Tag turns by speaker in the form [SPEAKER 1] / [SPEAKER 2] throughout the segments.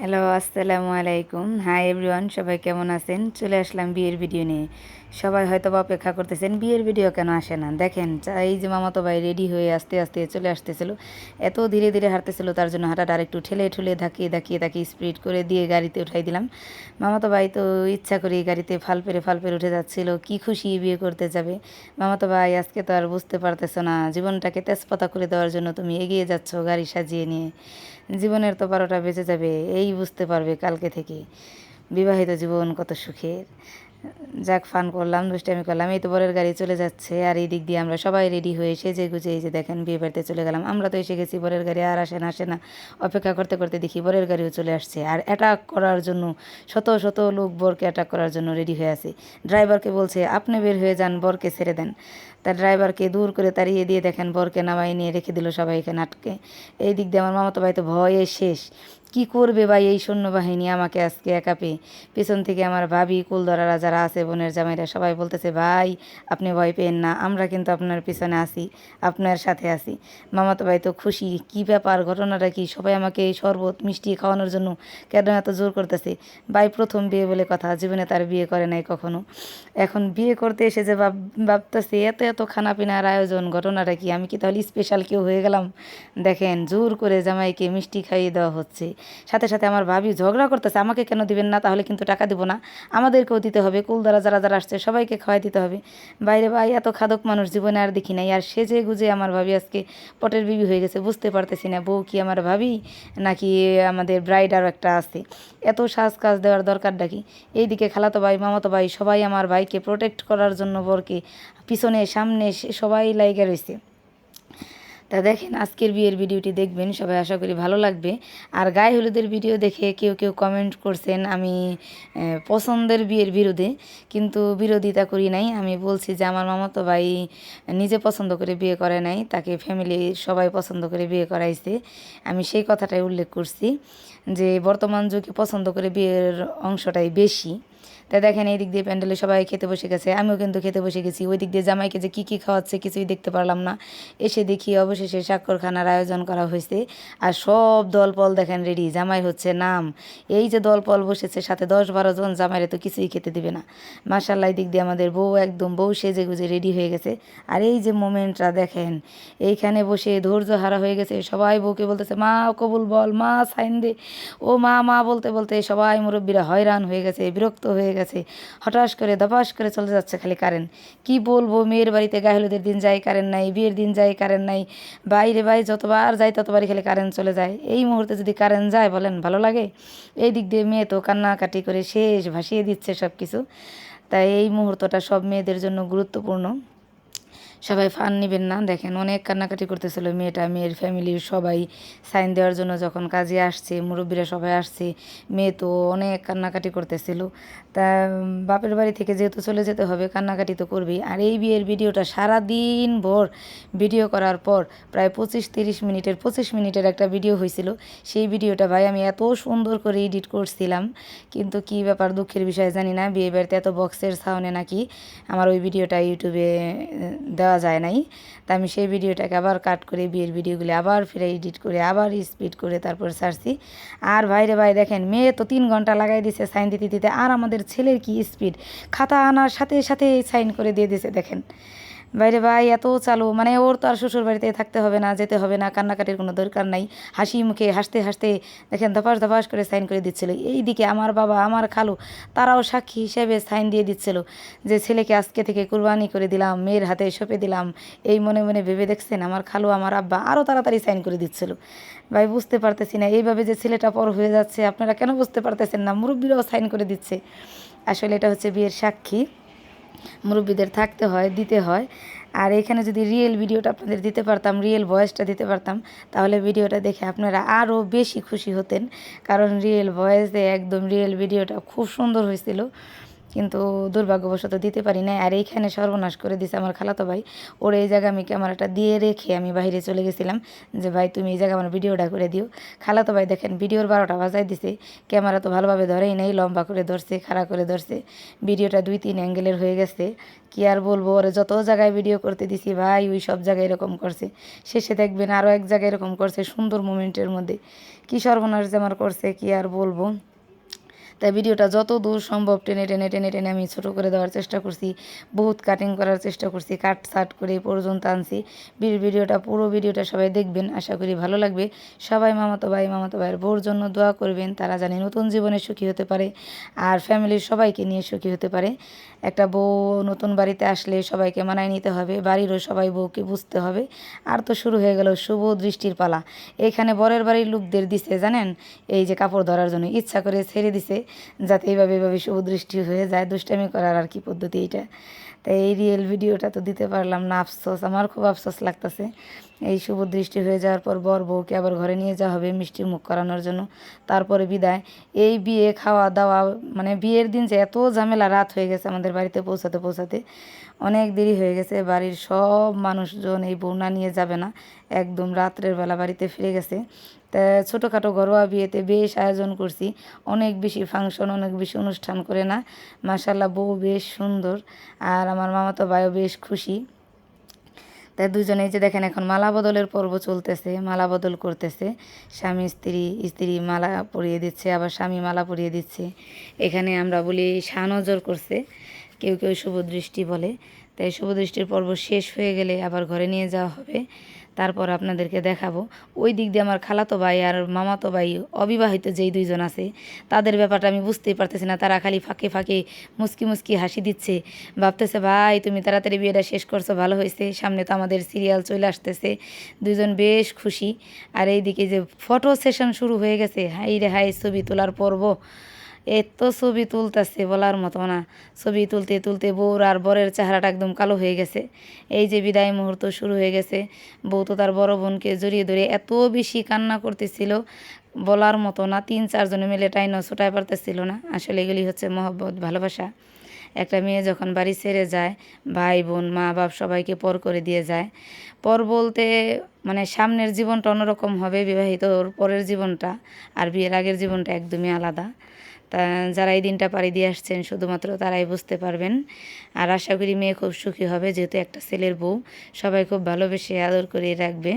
[SPEAKER 1] Hello, আসসালামু আলাইকুম। Hi everyone, সবাই কেমন আছেন? চলে আসলাম বিয়ের ভিডিও নিয়ে। সবাই হয়তো বা অপেক্ষা করতেছেন, বিয়ের ভিডিও কেন আসে না? দেখেন, এই যে মামাতো ভাই রেডি হয়ে আস্তে আস্তে চলে আসতেছিল, এত ধীরে ধীরে হাঁটতেছিল, তার জন্য হাঁটাটা আর একটু ঠেলে ঠুলে ধাকিয়ে ধাকিয়ে তাকে স্পিড করে দিয়ে গাড়িতে উঠাই দিলাম। মামাতো ভাই তো ইচ্ছা করে গাড়িতে ফাল পেরে ফাল পেরে উঠে যাচ্ছিল, কি খুশি বিয়ে করতে যাবে? মামাতো ভাই আজকে তো আর বুঝতে পারতেছো না, জীবনটাকে তেজপাতা করে দেওয়ার জন্য তুমি এগিয়ে যাচ্ছ গাড়ি সাজিয়ে নিয়ে। জীবনের তো বারোটা বেঁচে যাবে, এই বুঝতে পারবে কালকে থেকে বিবাহিত জীবন কত সুখের। যাক ফান করলাম, দুষ্টামি করলাম, এই তো বরের গাড়ি চলে যাচ্ছে, আর এই দিক দিয়ে আমরা সবাই রেডি হয়ে সেজে গুজে এই যে দেখেন বিয়ে বাড়িতে চলে গেলাম। আমরা তো এসে গেছি, বরের গাড়ি আর আসে না আসে না। অপেক্ষা করতে করতে দেখি বরের গাড়িও চলে আসছে, আর অ্যাটাক করার জন্য শত শত লোক বরকে অ্যাটাক করার জন্য রেডি হয়ে আছে। ড্রাইভারকে বলছে, আপনি বের হয়ে যান, বরকে ছেড়ে দেন। তার ড্রাইভারকে দূর করে তাড়িয়ে দিয়ে দেখেন বরকে নামাই নিয়ে রেখে দিল সবাইকে নাটকে এই দিক দিয়ে আমার মামাতো ভাই তো ভয়ে শেষ। কি করবে ভাই এই সৈন্যবাহিনী আমাকে আজকে একা পেয়ে পেছন থেকে আমার ভাবি, কুলদরারা যারা আছে, বোনের জামাইরা সবাই বলতেছে, ভাই, আপনি ভয় পেন না, আমরা কিন্তু আপনার পিছনে আছি, আপনার সাথে আছি। মামাতো ভাই তো খুশি, কি ব্যাপার, ঘটনাটা কি? সবাই আমাকে এই শরবত, মিষ্টি খাওয়ানোর জন্য কেন এত জোর করতেছে? ভাই প্রথম বিয়ে বলে কথা, জীবনে তার বিয়ে করে নাই কখনো। এখন বিয়ে করতে এসে যে ভাব, ভাবতেছে, এত এত খানা পিনার আয়োজন, ঘটনাটা কি? আমি কি তাহলে স্পেশাল কেউ হয়ে গেলাম? দেখেন, জোর করে জামাইকে মিষ্টি খাইয়ে দেওয়া হচ্ছে। সাথে সাথে আমার ভাবি ঝগড়া করতেছে, আমাকে কেন দিবেন না? তাহলে কিন্তু টাকা দিব না। আমাদেরকেও দিতে হবে, কুলদারা যারা যারা আসছে, সবাইকে খাওয়াই দিতে হবে। বাইরে ভাই, এত খাদক মানুষ, জীবনে আর দেখি নাই। আর সেজে গুজে আমার ভাবি আজকে পটের বিবি হয়ে গেছে, বুঝতে পারতেছি না। বউ কি আমার ভাবি, নাকি আমাদের ব্রাইড আরও একটা আছে? এত সাজ কাজ দেওয়ার দরকার ডাকি এইদিকে খালাতো ভাই, মামাতো ভাই, সবাই আমার ভাইকে প্রোটেক্ট করার জন্য বরকে পিছনে, সামনে সবাই লাইগা রয়েছে তা দেখেন, আজকের বিয়ের ভিডিওটি দেখবেন, সবাই আশা করি ভালো লাগবে। আর গায়ে হলুদের ভিডিও দেখে কেউ কেউ কমেন্ট করছেন, আমি পছন্দের বিয়ের বিরোধে, কিন্তু বিরোধিতা করি নাই। আমি বলছি যে, আমার মামাতো ভাই নিজে পছন্দ করে বিয়ে করে নাই, তাকে ফ্যামিলি সবাই পছন্দ করে বিয়ে করাইছে। আমি সেই কথাটাই উল্লেখ করছি যে, বর্তমান যুগে পছন্দ করে বিয়ের অংশটাই বেশি। তাই দেখেন এই দিক দিয়ে প্যান্ডেলে সবাই খেতে বসে গেছে। আমিও কিন্তু খেতে বসে গেছি। ওই দিক দিয়ে জামাইকে যে কী কী খাওয়াচ্ছে কিছুই দেখতে পারলাম না। এসে দেখি অবশেষে স্বাক্ষরখানার আয়োজন করা হয়েছে। আর সব দলপল দেখেন রেডি জামাই হচ্ছে নাম। এই যে দলপল বসেছে, সাথে দশ বারো জন জামাইরে তো কিছুই খেতে দিবে না। মার্শাল্লাহ দিক দিয়ে আমাদের বউ একদম, বউ সেজে গুজে রেডি হয়ে গেছে। আর এই যে মোমেন্টটা দেখেন, এইখানে বসে ধৈর্য হারা হয়ে গেছে। সবাই বউকে বলতেছে, মা, কবুল বল, মা, সাইন দে। ও মা মা বলতে বলতে সবাই মুরব্বীরা হয়রান হয়ে গেছে, বিরক্ত হয়ে গেছে। হঠাৎ করে দপাস করে চলে যাচ্ছে খালি কারেন্ট। কি বলব, মেয়ের বাড়িতে গায়ে হলুদের দিন যাই কারেন্ট নাই, বিয়ের দিন যাই কারেন্ট নাই। বাইরে বাই যতবার যাই ততবারই খালি কারেন্ট চলে যায়। এই মুহূর্তে যদি কারেন্ট যায় বলেন, ভালো লাগে? এই দিক দিয়ে মেয়ে তো কান্নাকাটি করে শেষ ভাসিয়ে দিচ্ছে সব কিছু তাই এই মুহূর্তটা সব মেয়েদের জন্য গুরুত্বপূর্ণ। সবাই ফান নেবেন না। দেখেন অনেক কান্নাকাটি করতেছিল মেয়েটা মেয়ের ফ্যামিলির সবাই সাইন দেওয়ার জন্য যখন কাজে আসছে মুরব্বীরা সবাই আসছে মেয়ে তো অনেক কান্নাকাটি করতেছিল। তা বাপের বাড়ি থেকে যেহেতু চলে যেতে হবে কান্নাকাটি তো করবেই। আর এই বিয়ের ভিডিওটা সারা দিন ভোর ভিডিও করার পর প্রায় পঁচিশ তিরিশ মিনিটের পঁচিশ মিনিটের একটা ভিডিও হয়েছিল। সেই ভিডিওটা ভাই আমি এত সুন্দর করে এডিট করছিলাম কিন্তু কি ব্যাপার দুঃখের বিষয় জানি না। বিয়ে বাড়িতে এত বক্সের সাউনে নাকি আমার ওই ভিডিওটা ইউটিউবে আহ, দেওয়া যায় নাই। তা আমি সেই ভিডিওটাকে আবার কাট করে বিয়ের ভিডিওগুলি আবার ফিরে এডিট করে, আবার স্পিড করে তারপর সারছি আর ভাইরে ভাই দেখেন, মেয়ে তো তিন ঘণ্টা লাগাই দিছে সাইন দিতে দিতে, আর আমাদের ছেলের কি স্পিড খাতা আনার সাথে সাথে সাইন করে দিয়ে দিছে, দেখেন। বাইরে ভাই, এত চালু। মানে ওর তো আর শ্বশুর বাড়িতে থাকতে হবে না, যেতে হবে না, কান্নাকাটির কোনো দরকার নাই। হাসি মুখে, হাসতে হাসতে দেখেন ধপাস ধপাস করে সাইন করে দিচ্ছিল। এইদিকে আমার বাবা, আমার খালু, তারাও সাক্ষী হিসেবে সাইন দিয়ে দিচ্ছিল যে, ছেলেকে আজকে থেকে কুরবানি করে দিলাম, মেয়ের হাতে সঁপে দিলাম। এই মনে মনে ভেবে দেখছেন আমার খালু, আমার আব্বা আরও তাড়াতাড়ি সাইন করে দিচ্ছিল। ভাই, বুঝতে পারতেছি না, এইভাবে যে ছেলেটা পর হয়ে যাচ্ছে, আপনারা কেন বুঝতে পারতেছেন না? মুরব্বীরাও সাইন করে দিচ্ছে। আসলে এটা হচ্ছে বিয়ের সাক্ষী। মুরব্বীদের থাকতে হয়, দিতে হয়। আর এখানে যদি রিয়েল ভিডিওটা আপনাদের দিতে পারতাম রিয়েল ভয়েসটা দিতে পারতাম, তাহলে ভিডিওটা দেখে আপনারা আরও বেশি খুশি হতেন। কারণ রিয়েল ভয়েসে একদম রিয়েল ভিডিওটা খুব সুন্দর হয়েছিল। কিন্তু দুর্ভাগ্যবশত দিতে পারি না আর এইখানে সর্বনাশ করে দিছে আমার খালাতো ভাই। ওর এই জায়গা আমি ক্যামেরাটা দিয়ে রেখে আমি বাইরে চলে গেছিলাম যে, ভাই, তুমি এই জায়গা আমার ভিডিওটা করে দিও। খালাতো ভাই দেখেন, ভিডিওর বারোটা বাজাই দিছে। ক্যামেরা তো ভালোভাবে ধরেই নেই, লম্বা করে ধরছে, খাড়া করে ধরছে। ভিডিওটা দুই তিন অ্যাঙ্গেলের হয়ে গেছে। কি আর বলব, ওরে যত জায়গায় ভিডিও করতে দিছি, ভাই, ওই সব জায়গায় এরকম করছে। শেষে দেখবেন আরও এক জায়গায় এরকম করছে সুন্দর মুমেন্টের মধ্যে। কী সর্বনাশ যে আমার করছে, কি আর বলব? তাই ভিডিওটা যত দূর সম্ভব টেনে টেনে টেনে টেনে আমি ছোটো করে দেওয়ার চেষ্টা করছি, বহুত কাটিং করার চেষ্টা করছি কাট সাট করে পর্যন্ত আনছি। ভিডিওটা, পুরো ভিডিওটা সবাই দেখবেন, আশা করি ভালো লাগবে। সবাই মামাতো ভাই, মামাতো ভাইয়ের বউর জন্য দোয়া করবেন, তারা জানি নতুন জীবনে সুখী হতে পারে আর ফ্যামিলির সবাইকে নিয়ে সুখী হতে পারে। একটা বউ নতুন বাড়িতে আসলে সবাইকে মানায় নিতে হবে, বাড়িরও সবাই বউকে বুঝতে হবে। আর তো শুরু হয়ে গেল শুভ দৃষ্টির পালা। এখানে বরের বাড়ির লোকদের দিছে, জানেন? এই যে কাপড় ধরার জন্য, ইচ্ছা করে ছেড়ে দিছে। যাতে এইভাবে এইভাবে শুভ দৃষ্টি হয়ে যায়। দুষ্টামি করার আর কি পদ্ধতি এটা। তাই এই রিয়েল ভিডিওটা তো দিতে পারলাম না, আফসোস। আমার খুব আফসোস লাগতেছে। এই শুভ দৃষ্টি হয়ে যাওয়ার পর বর বউকে আবার ঘরে নিয়ে যাওয়া হবে মিষ্টি মুখ করানোর জন্য। তারপরে বিদায়। এই বিয়ে, খাওয়া, দাওয়া মানে বিয়ের দিন যে এত ঝামেলা, রাত হয়ে গেছে আমাদের বাড়িতে পৌঁছাতে পৌঁছাতে। অনেক দেরি হয়ে গেছে, বাড়ির সব মানুষজন এই বৌনা নিয়ে যাবে না। একদম রাত্রের বেলা বাড়িতে ফিরে গেছে। তা ছোটোখাটো ঘরোয়া বিয়েতে বেশ আয়োজন করছি। অনেক বেশি ফাংশন, অনেক বেশি অনুষ্ঠান করে না। মাসাল্লাহ বউ বেশ সুন্দর। আর আমার মামাতো ভাইও বেশ খুশি। তাই দুজনেই যে দেখেন এখন মালা বদলের পর্ব চলতেছে, মালা বদল করতেছে। স্বামী, স্ত্রী স্ত্রী মালা পরিয়ে দিচ্ছে, আবার স্বামী মালা পরিয়ে দিচ্ছে। এখানে আমরা বলি সানজর করছে। কেউ কেউ শুভ দৃষ্টি বলে। তাই শুভ দৃষ্টির পর্ব শেষ হয়ে গেলে আবার ঘরে নিয়ে যাওয়া হবে। তারপর আপনাদেরকে দেখাবো। ওই দিক দিয়ে আমার খালাতো ভাই আর মামাতো ভাই অবিবাহিত যেই দুইজন আছে, তাদের ব্যাপারটা আমি বুঝতেই পারতেছি না। তারা খালি ফাঁকে ফাঁকে মুস্কি মুস্কি হাসি দিচ্ছে। ভাবতেছে, ভাই, তুমি তাড়াতাড়ি বিয়েটা শেষ করছ, ভালো হয়েছে। সামনে তো আমাদের সিরিয়াল চলে আসতেছে। দুজন বেশ খুশি। আর এইদিকে যে ফটো সেশন শুরু হয়ে গেছে, হাই রে, হাই, ছবি তোলার পর্ব। এত ছবি তুলতেছে বলার মতো না। ছবি তুলতে তুলতে বউর আর বরের চেহারাটা একদম কালো হয়ে গেছে। এই যে বিদায় মুহূর্ত শুরু হয়ে গেছে। বউ তো তার বড় বোনকে জড়িয়ে ধরে এত বেশি কান্না করতেছিল বলার মতো না। তিন চারজনে মিলে টাইনও ছোটায় পারতেছিল না। আসলে এগুলি হচ্ছে মহব্বত, ভালোবাসা। একটা মেয়ে যখন বাড়ি ছেড়ে যায়, ভাই, বোন, মা, বাপ সবাইকে পর করে দিয়ে যায়। পর বলতে মানে সামনের জীবনটা অন্যরকম হবে। বিবাহিত পরের জীবনটা আর বিয়ের আগের জীবনটা একদমই আলাদা। তা যারা এই দিনটা পাড়ি দিয়ে আসছেন, শুধুমাত্র তারাই বুঝতে পারবেন। আর আশা করি মেয়ে খুব সুখী হবে, যেহেতু একটা ছেলের বউ, সবাই খুব ভালোবেসে আদর করে রাখবে।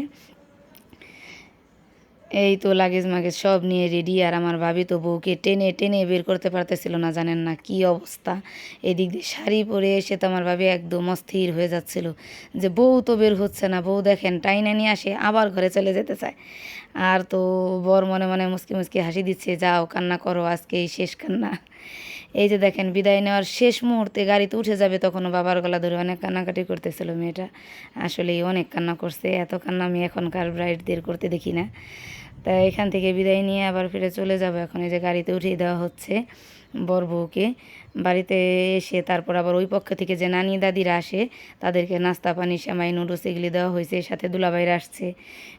[SPEAKER 1] এই তো লাগেজ মাগেজ সব নিয়ে রেডি আর আমার ভাবি তো বউকে টেনে টেনে বের করতে পারতেছিল না, জানেন না কি অবস্থা। এদিক দিয়ে শাড়ি পরে এসে তো আমার ভাবি একদম অস্থির হয়ে যাচ্ছিল যে বউ তো বের হচ্ছে না, বউ দেখেন টাইনা নিয়ে আসে, আবার ঘরে চলে যেতে চায়। আর তো বর মনে মনে মুসকি মুসকি হাসি দিচ্ছে, যাও কান্না করো আজকে এই শেষ কান্না। এই যে দেখেন, বিদায় নেওয়ার শেষ মুহূর্তে গাড়িতে উঠে যাবে তখনও বাবার গলা ধরে অনেক কান্নাকাটি করতেছিল মেয়েটা। আসলেই অনেক কান্না করছে, এত কান্না আমি এখনকার ব্রাইডদের করতে দেখি না। তা এখান থেকে বিদায় নিয়ে আবার ফিরে চলে যাব। এখন এই যে গাড়িতে উঠিয়ে দেওয়া হচ্ছে বর বউকে। বাড়িতে এসে তারপর আবার ওই পক্ষ থেকে যে নানি দাদিরা আসে, তাদেরকে নাস্তা, পানি, সেমাই, নুডলস এগুলি দেওয়া হয়েছে। সাথে দুলাভাইরা আসছে।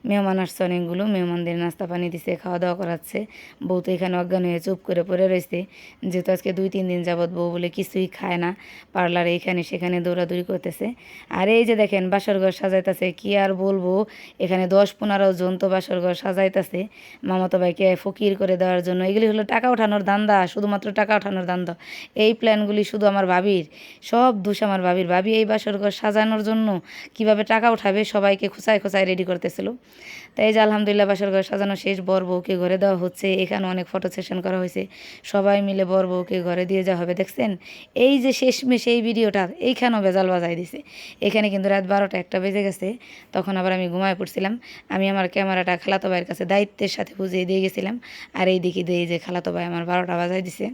[SPEAKER 1] মেহমান আসছে অনেকগুলো। মেহমানদের নাস্তা, পানি দিছে, খাওয়া দাওয়া করাচ্ছে। বউ তো এখানে অজ্ঞান হয়ে চুপ করে পড়ে রয়েছে। যেহেতু আজকে দুই, তিন দিন যাবৎ বউ বলে কিছুই খায় না। পার্লারে এখানে সেখানে দৌড়াদৌড়ি করতেছে। আর এই যে দেখেন বাসরঘর সাজাইতেছে। কি আর বলব? এখানে দশ, পনেরো জন তো বাসরঘর সাজাইতেছে। মামাতো ভাইকে ফকির করে দেওয়ার জন্য। এগুলি হলো টাকা ওঠানোর দান্দা শুধুমাত্র টাকা ওঠানোর দান্দা এই প্ল্যানগুলি শুধু আমার ভাবির, সব দোষ আমার ভাবির। ভাবি এই বাসর ঘর সাজানোর জন্য কীভাবে টাকা উঠাবে সবাইকে খোঁচায় খোঁচায় রেডি করতেছিল। তাই এই যে আলহামদুলিল্লাহ বাসর ঘর সাজানো শেষ, বর বউকে ঘরে দেওয়া হচ্ছে। এখানে অনেক ফটো সেশন করা হয়েছে। সবাই মিলে বর বউকে ঘরে দিয়ে যাওয়া হবে, দেখছেন? এই যে শেষমেশ এই ভিডিওটা, এইখানেও বেজাল বাজাই দিছে। এখানে কিন্তু রাত বারোটা একটা বেজে গেছে। তখন আবার আমি ঘুমায় পড়ছিলাম। আমি আমার ক্যামেরাটা খালাতো ভাইয়ের কাছে দায়িত্বের সাথে বুঝিয়ে দিয়ে গেছিলাম। আর এই দিকে দিয়ে যে খালাতো ভাই আমার বারোটা বাজাই দিছে।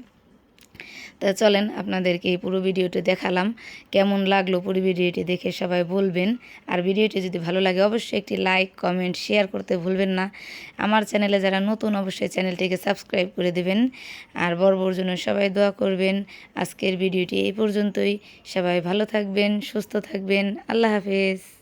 [SPEAKER 1] তা চলেন আপনাদেরকে এই পুরো ভিডিওটি দেখালাম। কেমন লাগল পুরো ভিডিওটি দেখে সবাই বলবেন। আর ভিডিওটি যদি ভালো লাগে অবশ্যই একটি লাইক, কমেন্ট, শেয়ার করতে ভুলবেন না। আমার চ্যানেলে যারা নতুন অবশ্যই চ্যানেলটিকে সাবস্ক্রাইব করে দেবেন। আর বড় জন্য সবাই দোয়া করবেন। আজকের ভিডিওটি এই পর্যন্তই। সবাই ভালো থাকবেন, সুস্থ থাকবেন। আল্লাহ হাফেজ।